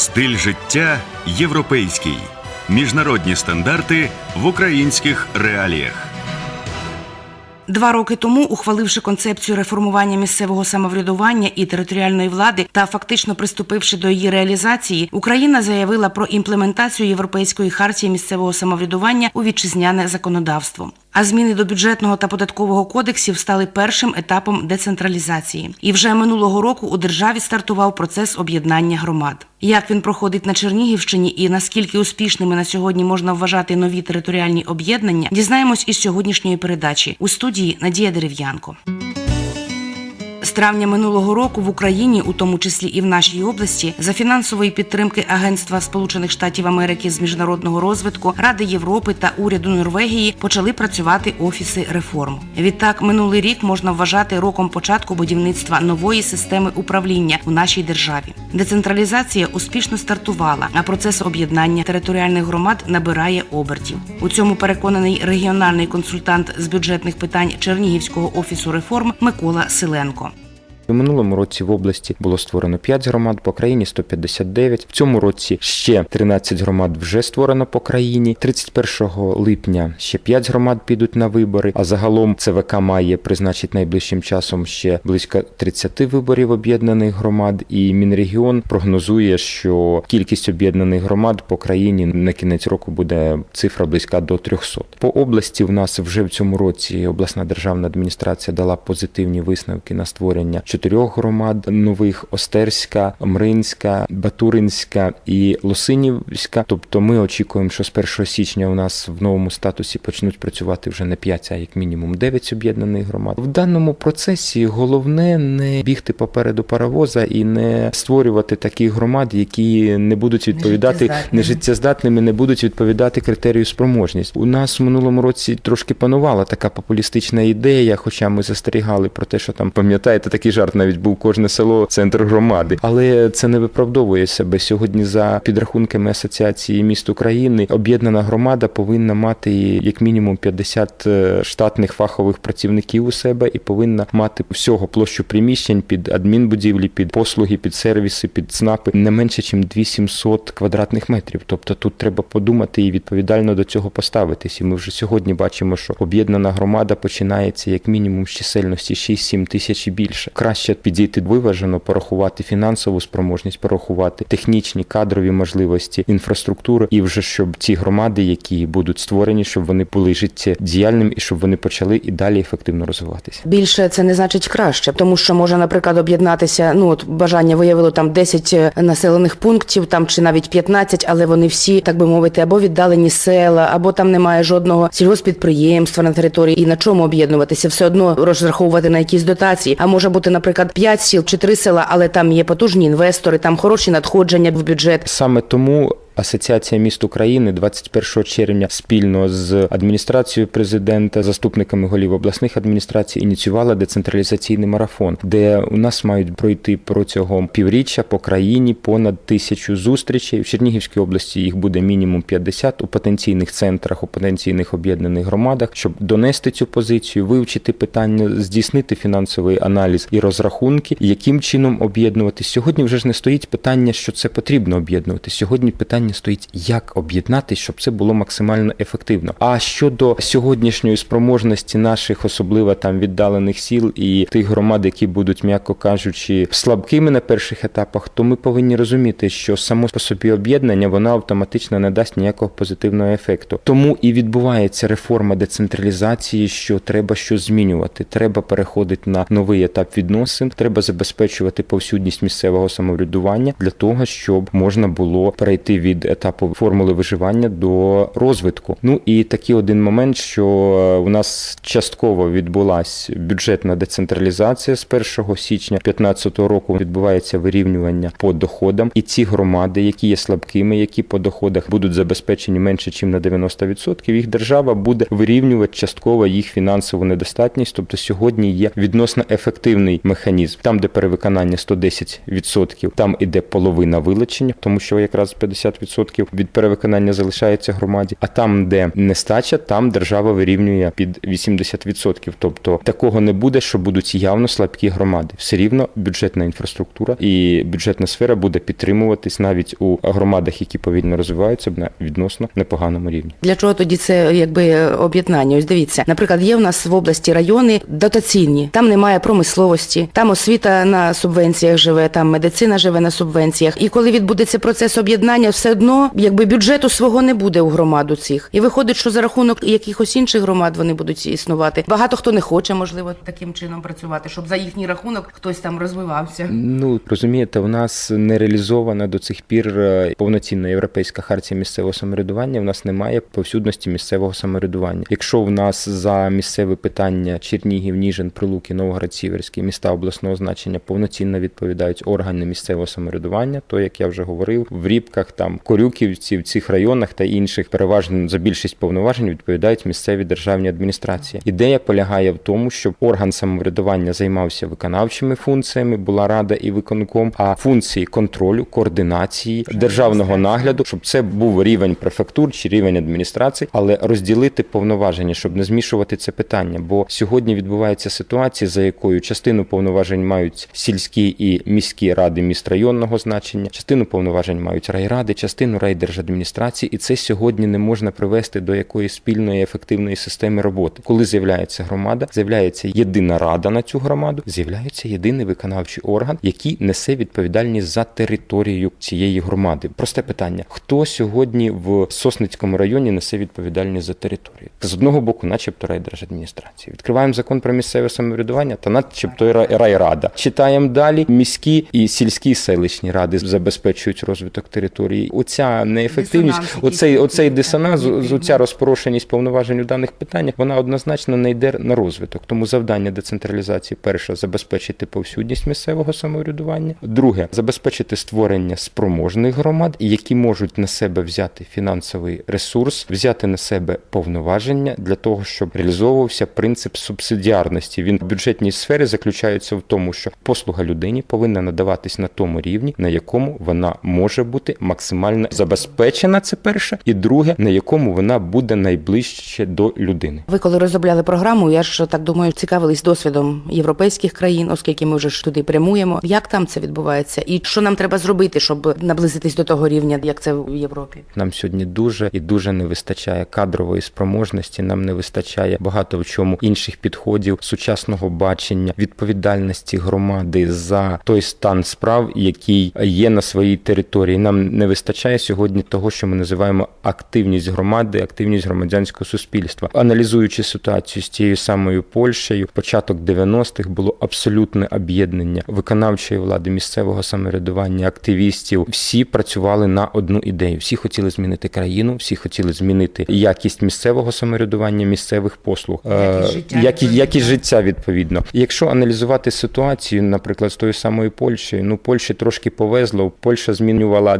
Стиль життя європейський. Міжнародні стандарти в українських реаліях. Два роки тому, ухваливши концепцію реформування місцевого самоврядування і територіальної влади та фактично приступивши до її реалізації, Україна заявила про імплементацію Європейської хартії місцевого самоврядування у вітчизняне законодавство. А зміни до бюджетного та податкового кодексів стали першим етапом децентралізації. І вже минулого року у державі стартував процес об'єднання громад. Як він проходить на Чернігівщині і наскільки успішними на сьогодні можна вважати нові територіальні об'єднання, дізнаємось із сьогоднішньої передачі у студії Надія Дерев'янко. З травня минулого року в Україні, у тому числі і в нашій області, за фінансової підтримки Агентства Сполучених Штатів Америки з міжнародного розвитку, Ради Європи та уряду Норвегії почали працювати офіси реформ. Відтак, минулий рік можна вважати роком початку будівництва нової системи управління у нашій державі. Децентралізація успішно стартувала, а процес об'єднання територіальних громад набирає обертів. У цьому переконаний регіональний консультант з бюджетних питань Чернігівського офісу реформ Микола Силенко. У минулому році в області було створено 5 громад, по країні 159. В цьому році ще 13 громад вже створено по країні. 31 липня ще 5 громад підуть на вибори. А загалом ЦВК має призначити найближчим часом ще близько 30 виборів об'єднаних громад. І Мінрегіон прогнозує, що кількість об'єднаних громад по країні на кінець року буде цифра близька до 300. По області в нас вже в цьому році обласна державна адміністрація дала позитивні висновки на створення чотирьох громад нових: Остерська, Мринська, Батуринська і Лосинівська. Тобто, ми очікуємо, що з 1 січня у нас в новому статусі почнуть працювати вже не 5, а як мінімум 9 об'єднаних громад. В даному процесі головне не бігти попереду паровоза і не створювати таких громад, які не будуть відповідати Нежиттєздатними. не будуть відповідати критерію спроможність. У нас в минулому році трошки панувала така популістична ідея, хоча ми застерігали про те, що там пам'ятаєте, такий жарт навіть був кожне село центр громади. Але це не виправдовує себе. Сьогодні, за підрахунками Асоціації міст України, об'єднана громада повинна мати як мінімум 50 штатних фахових працівників у себе і повинна мати всього площу приміщень під адмінбудівлі, під послуги, під сервіси, під ЦНАПи не менше, ніж 2700 квадратних метрів. Тобто тут треба подумати і відповідально до цього поставитись. І ми вже сьогодні бачимо, що об'єднана громада починається як мінімум з чисельності 6-7 тисяч і більше. Краще підійти виважено, порахувати фінансову спроможність, порахувати технічні кадрові можливості, інфраструктуру, і вже щоб ці громади, які будуть створені, щоб вони були життєдіяльними і щоб вони почали і далі ефективно розвиватися. Більше це не значить краще, тому що може, наприклад, об'єднатися. Ну от бажання виявило там 10 населених пунктів, там чи навіть 15, але вони всі, так би мовити, або віддалені села, або там немає жодного сільгоспідприємства на території. І на чому об'єднуватися? Все одно розраховувати на якісь дотації. А може бути, наприклад, 5 сіл чи 3 села, але там є потужні інвестори, там хороші надходження в бюджет. Саме тому Асоціація міст України 21 червня спільно з адміністрацією президента, заступниками голів обласних адміністрацій ініціювала децентралізаційний марафон, де у нас мають пройти протягом півріччя по країні понад тисячу зустрічей. В Чернігівській області їх буде мінімум 50 у потенційних центрах, у потенційних об'єднаних громадах, щоб донести цю позицію, вивчити питання, здійснити фінансовий аналіз і розрахунки, яким чином об'єднувати. Сьогодні вже ж не стоїть питання, що це потрібно об'єднувати. Сьогодні питання стоїть, як об'єднати, щоб це було максимально ефективно. А щодо сьогоднішньої спроможності наших, особливо там віддалених сіл і тих громад, які будуть, м'яко кажучи, слабкими на перших етапах, то ми повинні розуміти, що само по собі об'єднання воно автоматично не дасть ніякого позитивного ефекту. Тому і відбувається реформа децентралізації, що треба щось змінювати. Треба переходити на новий етап відносин, треба забезпечувати повсюдність місцевого самоврядування для того, щоб можна було перейти від етапу формули виживання до розвитку. Ну і такий один момент, що у нас частково відбулася бюджетна децентралізація з 1 січня 2015 року. Відбувається вирівнювання по доходам, і ці громади, які є слабкими, які по доходах будуть забезпечені менше, ніж на 90%, їх держава буде вирівнювати частково їх фінансову недостатність. Тобто сьогодні є відносно ефективний механізм. Там, де перевиконання 110%, там іде половина вилучення, тому що якраз 50% 50% від перевиконання залишається громаді. А там, де нестача, там держава вирівнює під 80%. Тобто такого не буде, що будуть явно слабкі громади. Все рівно бюджетна інфраструктура і бюджетна сфера буде підтримуватись навіть у громадах, які повільно розвиваються на відносно непоганому рівні. Для чого тоді це якби об'єднання? Ось дивіться, наприклад, є в нас в області райони дотаційні, там немає промисловості, там освіта на субвенціях живе, там медицина живе на субвенціях. І коли відбудеться процес об'єднання, все одно якби бюджету свого не буде у громаду цих. І виходить, що за рахунок якихось інших громад вони будуть існувати. Багато хто не хоче, можливо, таким чином працювати, щоб за їхній рахунок хтось там розвивався. Ну розумієте, у нас не реалізована до цих пір е, повноцінна європейська хартія місцевого самоврядування. У нас немає повсюдності місцевого самоврядування. Якщо в нас за місцеве питання Чернігів, Ніжин, Прилуки, Новгород, Сіверський міста обласного значення повноцінно відповідають органи місцевого самоврядування, то як я вже говорив, в Рібках, там Корюківці, в цих районах та інших переважно за більшість повноважень відповідають місцеві державні адміністрації. Ідея полягає в тому, щоб орган самоврядування займався виконавчими функціями, була рада і виконком, а функції контролю, координації, державного нагляду, щоб це був рівень префектур чи рівень адміністрації, але розділити повноваження, щоб не змішувати це питання. Бо сьогодні відбувається ситуація, за якою частину повноважень мають сільські і міські ради міст районного значення, частину повноважень мають райради, частину райдержадміністрації, і це сьогодні не можна привести до якоїсь спільної ефективної системи роботи. Коли з'являється громада, з'являється єдина рада на цю громаду, з'являється єдиний виконавчий орган, який несе відповідальність за територію цієї громади. Просте питання: хто сьогодні в Сосницькому районі несе відповідальність за територію? З одного боку, начебто райдержадміністрації. Відкриваємо закон про місцеве самоврядування, та начебто райрада. Читаємо далі. Міські і сільські селищні ради забезпечують розвиток території. Оця неефективність, Дисонанс оцей оцей дисонанс, з- оця розпорошеність повноважень у даних питаннях, вона однозначно не йде на розвиток. Тому завдання децентралізації перше забезпечити повсюдність місцевого самоврядування. Друге забезпечити створення спроможних громад, які можуть на себе взяти фінансовий ресурс, взяти на себе повноваження для того, щоб реалізовувався принцип субсидіарності. Він в бюджетній сфері заключається в тому, що послуга людині повинна надаватись на тому рівні, на якому вона може бути максимально забезпечена. Це перше, і друге, на якому вона буде найближче до людини. Ви коли розробляли програму, я ж так думаю, цікавились досвідом європейських країн, оскільки ми вже ж туди прямуємо. Як там це відбувається, і що нам треба зробити, щоб наблизитись до того рівня, як це в Європі? Нам сьогодні дуже і дуже не вистачає кадрової спроможності. Нам не вистачає багато в чому інших підходів, сучасного бачення, відповідальності громади за той стан справ, який є на своїй території. Нам не вистачає сьогодні того, що ми називаємо активність громади, активність громадянського суспільства. Аналізуючи ситуацію з тією самою Польщею, початок 90-х було абсолютне об'єднання виконавчої влади, місцевого самоврядування, активістів. Всі працювали на одну ідею. Всі хотіли змінити країну, всі хотіли змінити якість місцевого самоврядування, місцевих послуг, Якість Е, життя, які- якість життя відповідно. Якщо аналізувати ситуацію, наприклад, з тою самою Польщею, ну Польщі трошки повезло. Польща змінювала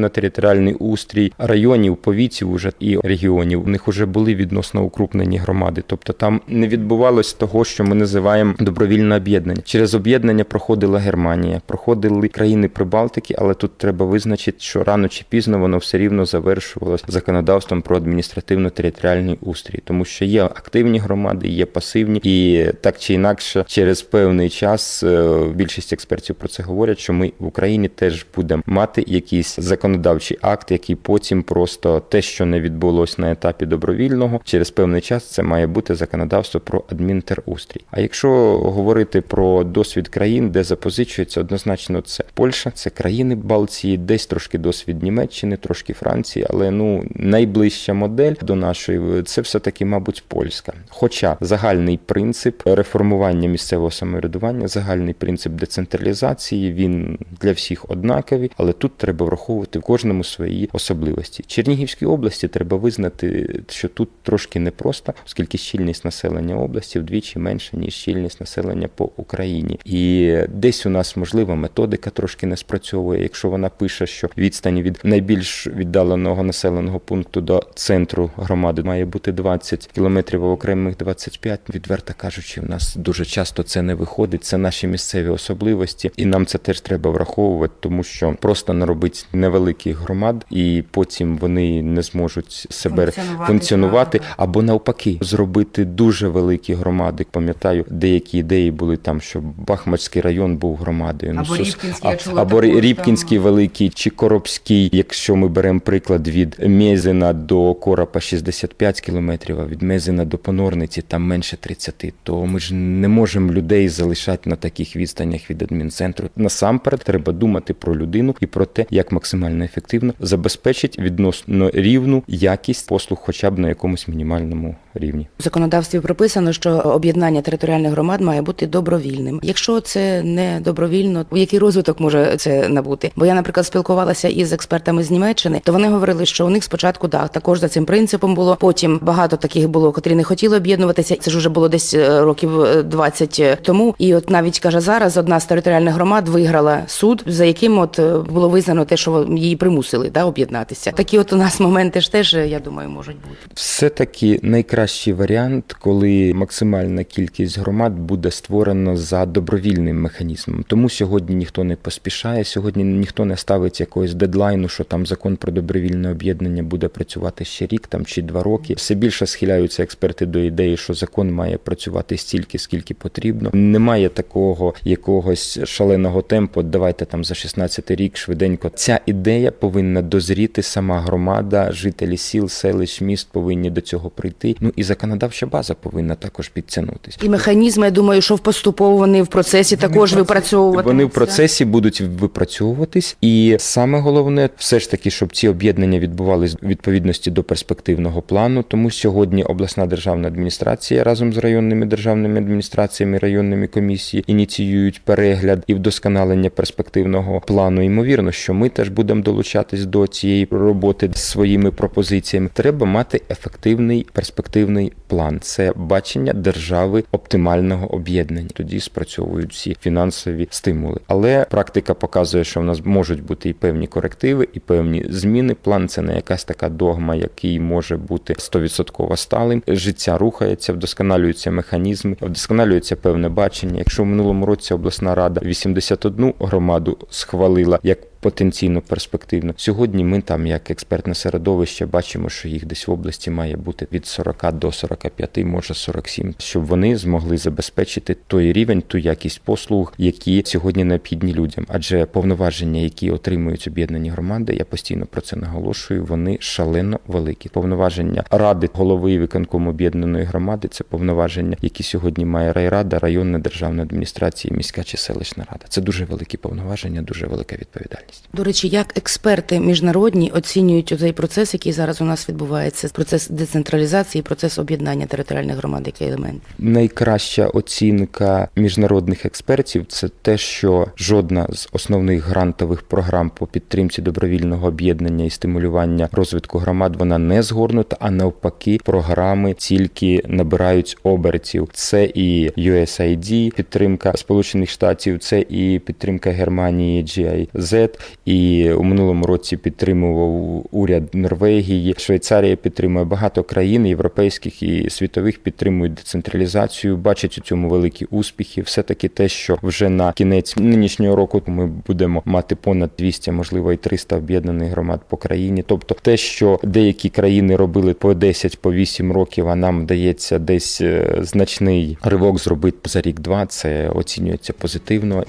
адміністративно-територіальний устрій районів, повітів уже і регіонів. У них вже були відносно укрупнені громади. Тобто там не відбувалось того, що ми називаємо добровільне об'єднання. Через об'єднання проходила Германія, проходили країни Прибалтики, але тут треба визначити, що рано чи пізно воно все рівно завершувалось законодавством про адміністративно-територіальний устрій, тому що є активні громади, є пасивні, і так чи інакше, через певний час е, більшість експертів про це говорять, що ми в Україні теж будемо мати якийсь законодавчий акт, який потім просто те, що не відбулось на етапі добровільного, через певний час це має бути законодавство про адмінтерустрій. А якщо говорити про досвід країн, де запозичується, однозначно це Польща, це країни Балтії, десь трошки досвід Німеччини, трошки Франції, але ну найближча модель до нашої це все таки, мабуть, польська. Хоча загальний принцип реформування місцевого самоврядування, загальний принцип децентралізації, він для всіх однаковий, але тут треба враховувати кожному свої особливості. Чернігівській області треба визнати, що тут трошки непросто, оскільки щільність населення області вдвічі менше ніж щільність населення по Україні, і десь у нас можливо методика трошки не спрацьовує. Якщо вона пише, що відстань від найбільш віддаленого населеного пункту до центру громади має бути 20 кілометрів, а окремих 25, відверто кажучи, в нас дуже часто це не виходить. Це наші місцеві особливості, і нам це теж треба враховувати, тому що просто наробити невеликий великих громад, і потім вони не зможуть себе Функціонувати функціонувати, або навпаки, зробити дуже великі громади. Пам'ятаю, деякі ідеї були там, щоб Бахмачський район був громадою. Або сус- Рібкінський, а- чула або Рібкінський великий чи Коробський. Якщо ми беремо приклад від Мезина до Коропа 65 кілометрів, а від Мезина до Понорниці там менше 30, то ми ж не можемо людей залишати на таких відстанях від адмінцентру. Насамперед треба думати про людину і про те, як максимально ефективно забезпечить відносно рівну якість послуг, хоча б на якомусь мінімальному рівні. В законодавстві прописано, що об'єднання територіальних громад має бути добровільним. Якщо це не добровільно, який розвиток може це набути? Бо я, наприклад, спілкувалася із експертами з Німеччини, то вони говорили, що у них спочатку да, також за цим принципом було. Потім багато таких було, котрі не хотіли об'єднуватися. Це ж уже було десь е, років е, 20 тому. І от навіть каже зараз одна з територіальних громад виграла суд, за яким от е, було визнано те, що її примусили да об'єднатися. Такі от у нас моменти ж теж, я думаю, можуть бути. Все-таки найкращий варіант, коли максимальна кількість громад буде створено за добровільним механізмом. Тому сьогодні ніхто не поспішає, сьогодні ніхто не ставить якогось дедлайну, що там закон про добровільне об'єднання буде працювати ще рік там чи два роки. Все більше схиляються експерти до ідеї, що закон має працювати стільки, скільки потрібно. Немає такого якогось шаленого темпу. Давайте там за 16 рік швиденько. Ця ідея повинна дозріти сама громада, жителі сіл, селищ, міст повинні до цього прийти. Ну і законодавча база повинна також підтягнутися. І механізми, я думаю, що поступово вони в процесі також випрацьовувати. Вони в процесі будуть випрацьовуватись, і саме головне, все ж таки, щоб ці об'єднання відбувалися в відповідності до перспективного плану. Тому сьогодні обласна державна адміністрація разом з районними державними адміністраціями, районними комісії ініціюють перегляд і вдосконалення перспективного плану. Ймовірно, що ми теж будемо долучатись до цієї роботи своїми пропозиціями. Треба мати ефективний перспективний план. Це бачення держави оптимального об'єднання. Тоді спрацьовують всі фінансові стимули. Але практика показує, що в нас можуть бути і певні корективи, і певні зміни. План це не якась така догма, який може бути 100% сталим. Життя рухається, вдосконалюються механізми, вдосконалюється певне бачення. Якщо в минулому році обласна рада 81 громаду схвалила як потенційно перспективно. Сьогодні ми там, як експертне середовище, бачимо, що їх десь в області має бути від 40 до 45, може 47, щоб вони змогли забезпечити той рівень, ту якість послуг, які сьогодні необхідні людям. Адже повноваження, які отримують об'єднані громади, я постійно про це наголошую. Вони шалено великі. Повноваження ради голови виконкому об'єднаної громади це повноваження, які сьогодні має райрада, районна державна адміністрація, міська чи селищна рада. Це дуже великі повноваження, дуже велика відповідальність. До речі, як експерти міжнародні оцінюють цей процес, який зараз у нас відбувається, процес децентралізації, процес об'єднання територіальних громад, який елемент? Найкраща оцінка міжнародних експертів це те, що жодна з основних грантових програм по підтримці добровільного об'єднання і стимулювання розвитку громад вона не згорнута, а навпаки, програми тільки набирають обертів. Це і USAID, підтримка Сполучених Штатів, це і підтримка Германії GIZ, і у минулому році підтримував уряд Норвегії. Швейцарія підтримує багато країн європейських і світових підтримують децентралізацію, бачать у цьому великі успіхи. Все таки те, що вже на кінець нинішнього року ми будемо мати понад 200, можливо, і 300 об'єднаних громад по країні. Тобто, те, що деякі країни робили по 10, по 8 років, а нам вдається десь е, значний ривок зробити за рік-два, це оцінюється позитивно.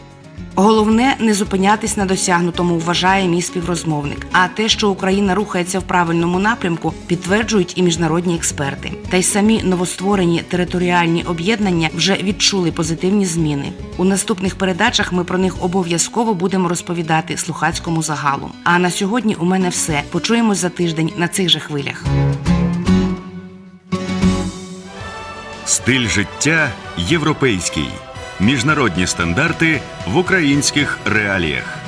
Головне не зупинятись на досягнутому, вважає мій співрозмовник. А те, що Україна рухається в правильному напрямку, підтверджують і міжнародні експерти. Та й самі новостворені територіальні об'єднання вже відчули позитивні зміни. У наступних передачах ми про них обов'язково будемо розповідати слухацькому загалу. А на сьогодні у мене все. Почуємось за тиждень на цих же хвилях. Стиль життя європейський. Міжнародні стандарти в українських реаліях.